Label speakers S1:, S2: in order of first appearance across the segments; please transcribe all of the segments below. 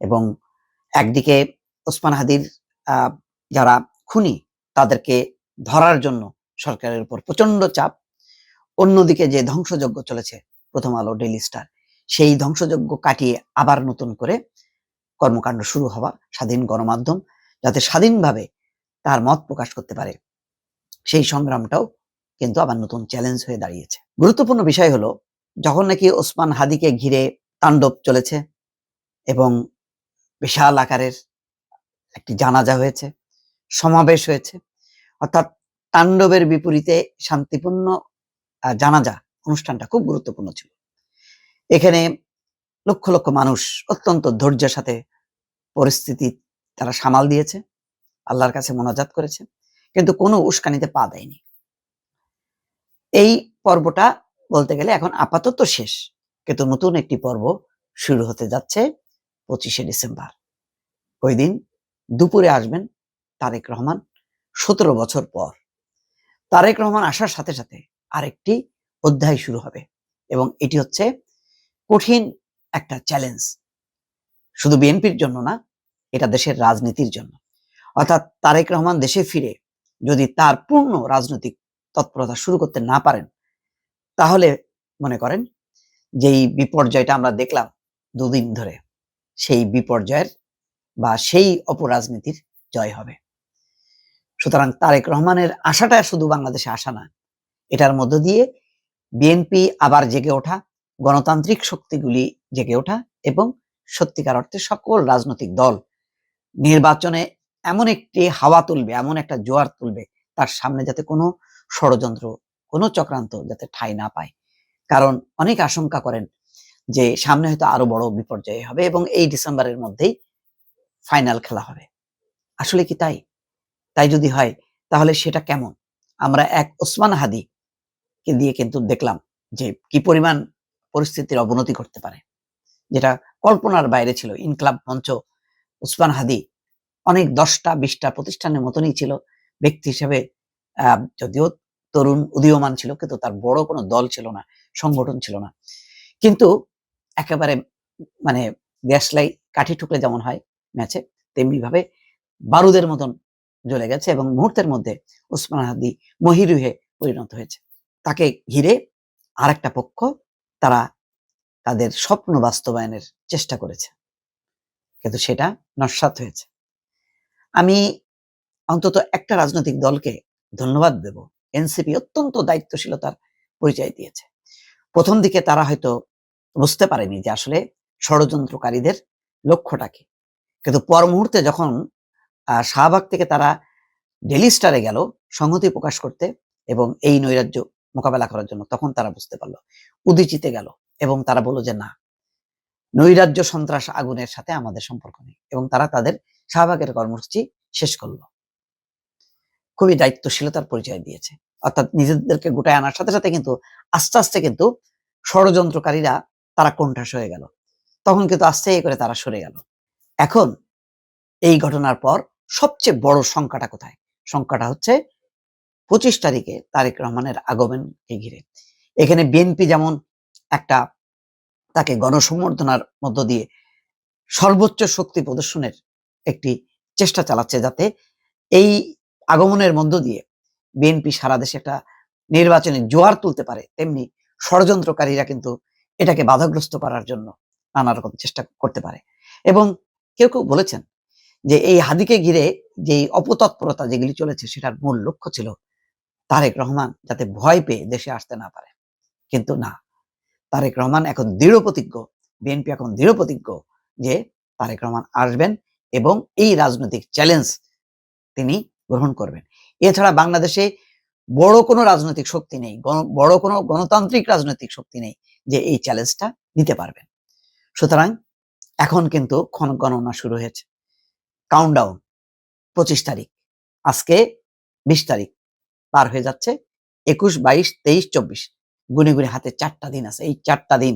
S1: এবং একদিকে ওসমান হাদির যারা খুনি, তাদেরকে ধরার জন্য সরকারের উপর প্রচণ্ড চাপ। অন্যদিকে যে ধ্বংসযজ্ঞ চলেছে, প্রথম আলো ডেইলি স্টার সেই ধ্বংসযজ্ঞ কাটিয়ে আবার নতুন করে কর্মকাণ্ড শুরু হওয়া স্বাধীন গণমাধ্যম, যাতে স্বাধীনভাবে তার মত প্রকাশ করতে পারে। সেই সংগ্রামটাও কিন্তু আবার নতুন চ্যালেঞ্জ হয়ে দাঁড়িয়েছে। গুরুত্বপূর্ণ বিষয় হলো যখন নাকি ওসমান হাদিকে ঘিরে তাণ্ডব চলেছে এবং বিশাল আকারের একটি জানাজা হয়েছে, সমাবেশ হয়েছে, অর্থাৎ তাণ্ডবের বিপরীতে শান্তিপূর্ণ জানাজা, অনুষ্ঠানটা খুব গুরুত্বপূর্ণ ছিল। এখানে লক্ষ লক্ষ মানুষ অত্যন্ত ধৈর্যের সাথে পরিস্থিতি তারা সামাল দিয়েছে, আল্লাহর কাছে মোনাজাত করেছে, কিন্তু কোনো উস্কানিতে পা দেয়নি। এই পর্বটা বলতে গেলে এখন আপাতত শেষ। কিন্তু নতুন একটি পর্ব শুরু হতে যাচ্ছে পঁচিশে ডিসেম্বর। ওই দিন দুপুরে আসবেন তারেক রহমান সতেরো বছর পর। তারেক রহমান আসার সাথে সাথে আরেকটি অধ্যায় শুরু হবে এবং এটি হচ্ছে কঠিন একটা চ্যালেঞ্জ শুধু বিএনপির জন্য না, এটা দেশের রাজনীতির জন্য। অর্থাৎ তারেক রহমান দেশে ফিরে যদি তার পূর্ণ রাজনৈতিক তৎপরতা শুরু করতে না পারেন তাহলে মনে করেন যেই বিপর্যয়টা আমরা দেখলাম দুদিন ধরে, সেই বিপর্যয়ের বা সেই অপরাজনীতির জয় হবে। সুতরাং তারেক রহমানের আশাটা শুধু বাংলাদেশে আসা না, এটার মধ্য দিয়ে বিএনপি আবার জেগে ওঠা, গণতান্ত্রিক শক্তিগুলি জেগে ওঠা এবং সত্যিকার অর্থে সকল রাজনৈতিক দল নির্বাচনে এমন একটি হাওয়া তুলবে, এমন একটা জোয়ার তুলবে, তার সামনে যাতে কোনো ষড়যন্ত্র কোনো চক্রান্ত যাতে ঠাঁই না পায়। কারণ অনেক আশঙ্কা করেন যে সামনে হয়তো আরও বড় বিপর্যয় হবে এবং এই ডিসেম্বরের মধ্যেই ফাইনাল খেলা হবে। আসলে কি তাই? তাই যদি হয়, তাহলে সেটা কেমন? আমরা এক ওসমান হাদি কে দিয়ে কিন্তু দেখলাম যে কি পরিমাণ পরিস্থিতির অবনতি করতে পারে। যেটা কল্পনার বাইরে ছিল, ইনকলাব মঞ্চ উসমান হাদি অনেক দশটা, বিশটা প্রতিষ্ঠানের মতনই ছিল। ব্যক্তি হিসেবে যদিও তরুণ উদীয়মান ছিল, কিন্তু তার বড় কোনো দল ছিল না, সংগঠন ছিল না। কিন্তু একেবারে মানে গ্যাসলাই কাঠি ঠুকলে যেমন হয় ম্যাচে তেমনি ভাবে বারুদের মতন জ্বলে গেছে এবং মুহূর্তের মধ্যে উসমান হাদি মহিরুহে পরিণত হয়েছে। তাকে ঘিরে আরেকটা পক্ষ তারা তাদের স্বপ্ন বাস্তবায়নের চেষ্টা করেছে, কিন্তু সেটা নস্বাত হয়েছে। আমি অন্তত একটা রাজনৈতিক দলকে ধন্যবাদ দেব। এনসিপি অত্যন্ত দায়িত্বশীলতার পরিচয় দিয়েছে। প্রথম দিকে তারা হয়তো বুঝতে পারেনি যে আসলে ষড়যন্ত্রকারীদের লক্ষ্যটা কি। কিন্তু পর মুহূর্তে যখন শাহবাগ থেকে তারা ডেলি স্টারে গেল, সংহতি প্রকাশ করতে এবং এই নৈরাজ্য মোকাবেলা করার জন্য, তখন তারা বুঝতে পারল, উদিচিতে গেল এবং তারা বলল যে না, নৈরাজ্য সন্ত্রাস আগুনের সাথে আমাদের সম্পর্ক নেই এবং তারা তাদের শাহবাগের কর্মসূচি শেষ করল। খুবই দায়িত্বশীলতার পরিচয় দিয়েছে। অর্থাৎ নিজেদেরকে গোটায় আনার সাথে সাথে কিন্তু আস্তে আস্তে কিন্তু ষড়যন্ত্রকারীরা তারা কোণঠাস হয়ে গেল। তখন কিন্তু আস্তে করে তারা সরে গেল। এখন এই ঘটনার পর সবচেয়ে বড় সংখ্যাটা কোথায়? সংখ্যাটা হচ্ছে পঁচিশ তারিখে তারেক রহমানের আগমনকে ঘিরে। এখানে বিএনপি যেমন একটা তাকে গণসম্বর্ধনার মধ্য দিয়ে সর্বোচ্চ শক্তি প্রদর্শনের একটি চেষ্টা চালাচ্ছে যাতে এই আগমনের মধ্য দিয়ে বিএনপি সারা দেশে একটা নির্বাচনে জোয়ার তুলতে পারে, তেমনি ষড়যন্ত্রকারীরা কিন্তু এটাকে বাধাগ্রস্ত করার জন্য নানা রকম চেষ্টা করতে পারে। এবং কেউ কেউ বলেছেন যে এই হাদিকে ঘিরে যে অপতৎপরতা যেগুলি চলেছে সেটার মূল লক্ষ্য ছিল তারেক রহমান যাতে ভয় পেয়ে দেশে আসতে না পারে। কিন্তু না, তারেক রহমান এখন দৃঢ় প্রতিজ্ঞ, বিএনপি এখন দৃঢ় প্রতিজ্ঞ যে তারেক রহমান আসবেন এবং এই রাজনৈতিক চ্যালেঞ্জ তিনি গ্রহণ করবেন। এছাড়া বাংলাদেশে বড় কোনো রাজনৈতিক শক্তি নেই বড় কোনো গণতান্ত্রিক রাজনৈতিক শক্তি নেই যে এই চ্যালেঞ্জটা নিতে পারবেন। সুতরাং এখন কিন্তু ক্ষণ গণনা শুরু হয়েছে। কাউন্টডাউন পঁচিশ তারিখ, আজকে বিশ তারিখ পার হয়ে যাচ্ছে একুশ, বাইশ, তেইশ, চব্বিশ। গুনে গুনে হাতে চারটা দিন আছে, এই চারটা দিন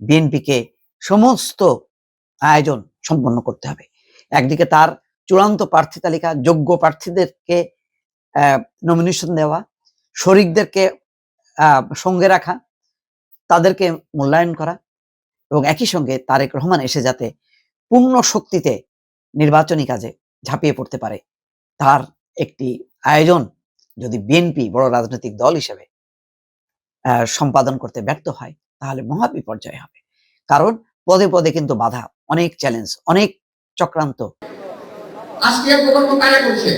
S1: বিএনপিকে সমস্ত আয়োজন সম্পন্ন করতে হবে। একদিকে তার চূড়ান্ত প্রার্থী তালিকা, যোগ্য প্রার্থীদেরকে নমিনেশন দেওয়া, শরিকদেরকে সঙ্গে রাখা, তাদেরকে মূল্যায়ন করা এবং একই সঙ্গে তারেক রহমান এসে যাতে পূর্ণ শক্তিতে নির্বাচনী কাজে ঝাঁপিয়ে পড়তে পারে। তার একটি আয়োজন যদি বিএনপি, বড় রাজনৈতিক দল হিসেবে সম্পাদন করতে ব্যর্থ হয়, তাহলে মহা বিপর্যয় হবে। কারণ পদে পদে কিন্তু বাধা, অনেক চ্যালেঞ্জ অনেক চক্রান্ত।
S2: আজকে প্রকল্প কারা করছে?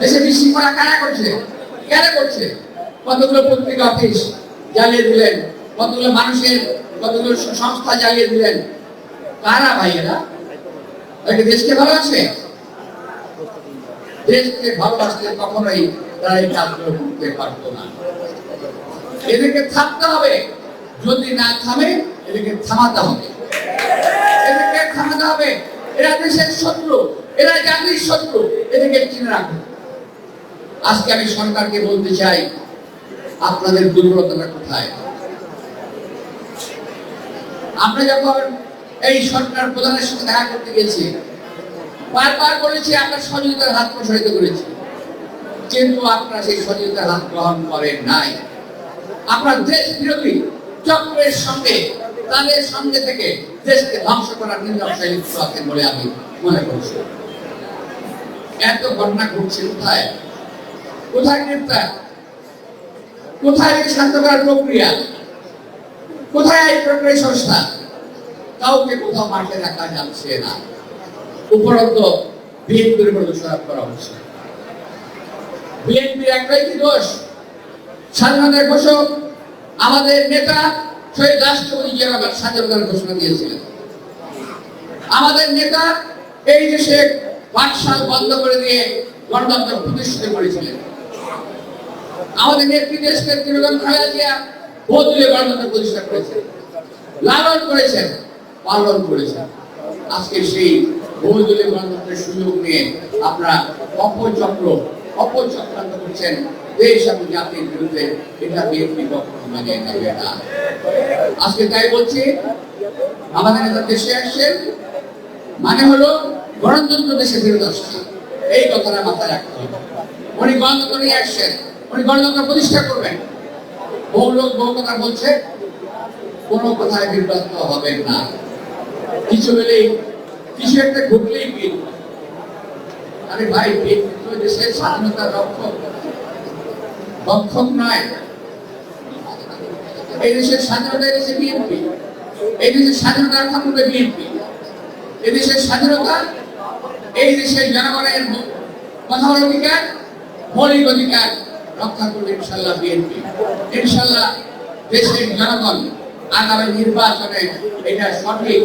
S2: দেশে বিশৃঙ্খলা কারা করছে? কারা করছে? কতগুলো পত্রিকা অফিস জ্বালিয়ে দিলেন? কতগুলো মানুষের, কতগুলো সংস্থা জ্বালিয়ে দিলেন? কারা ভাই এরা? এরা কি দেশকে ভালোবাসে? দেশকে ভালোবাসলে কখনোই তারা এই কাজগুলো করতে পারতো না। এদেরকে থামতে হবে। যদি না থামে, এদেরকে থামাতে হবে। এদেরকে থামাতে হবে। এরা দেশের শত্রু। এরা জাতির শত্রু এদেরকে চিনে রাখুন আজকে আমি সরকারকে বলতে চাই, আপনাদের দুর্বলতাটা কোথায়? আমরা যখন এই সরকার প্রধানের সাথে দেখা করতে গেছি, বারবার বলেছি, আমরা সহযোগিতার হাত প্রসারিত করেছি। কিন্তু আপনারা সেই সহযোগিতার হাত গ্রহণ করেন নাই। আপনার দেশ বিরোধী চক্রের সঙ্গে, তাদের সঙ্গে থেকে দেশকে ধ্বংস করার নির্দেশে লিপ্ত আছেন বলে আমি মনে করছি। এত ঘটনা ঘটছে কোথায় কোথায় গ্রেপ্তার? কোথায় এই শান্ত করার প্রক্রিয়া? কোথায় এই প্রক্রিয়া সংস্থা কাউকে কোথাও মাঠে রাখা যাচ্ছে না। উপরন্ত বিএনপির উপর দোষারোপ করা হচ্ছে। বিএনপির একটাই কি দোষ? স্বাধীনতার ঘোষক, আমাদের নেতা শহীদ রাষ্ট্রপতি জিয়া স্বাধীনতার ঘোষণা দিয়েছিলেন। আমাদের নেতা, এই দেশে পাঠশাল বন্ধ করে দিয়ে গণতন্ত্র প্রতিষ্ঠিত করেছিলেন। আমাদের নেত্রী দেশ নেত্রী বেগম খালেদা বদলে গণতন্ত্র প্রতিষ্ঠা করেছেন। লালন করেছেন, পালন করেছেন। আজকে সেই বহুদলীয় গণতন্ত্রের সুযোগ নিয়ে আপনারা অপচক্র, অপচক্রান্ত করছেন দেশ এবং জাতির বিরুদ্ধে। এটা বিএনপি কখনো মানে নেবে না। আজকে তাই বলছি, আমাদের নেতা দেশে আসছেন মানে হলো গণতন্ত্র দেশে এই কথাটা মাথায় রাখতে হবে। উনি গণতন্ত্র নিয়ে আসছেন, উনি গণতন্ত্র প্রতিষ্ঠা করবেন। বহু লোক বহু কথা বলছে, কোনো কথায় বিভ্রান্ত হবেন না। কিছু হলেই, কিছু একটা ঘটলেই বিল। আরে ভাই দেশের স্বাধীনতার রক্ষক। রক্ষক নয়। এই দেশের স্বাধীনতা বিএনপি। এই দেশের স্বাধীনতা রক্ষা করবে বিএনপি। এই দেশের স্বাধীনতা এই দেশের জনগণের কথা অধিকার, মৌলিক অধিকার রক্ষা করবে ইনশাল্লাহ বিএনপি। ইনশাল্লাহ দেশের জনগণ আগামী নির্বাচনে এটা সঠিক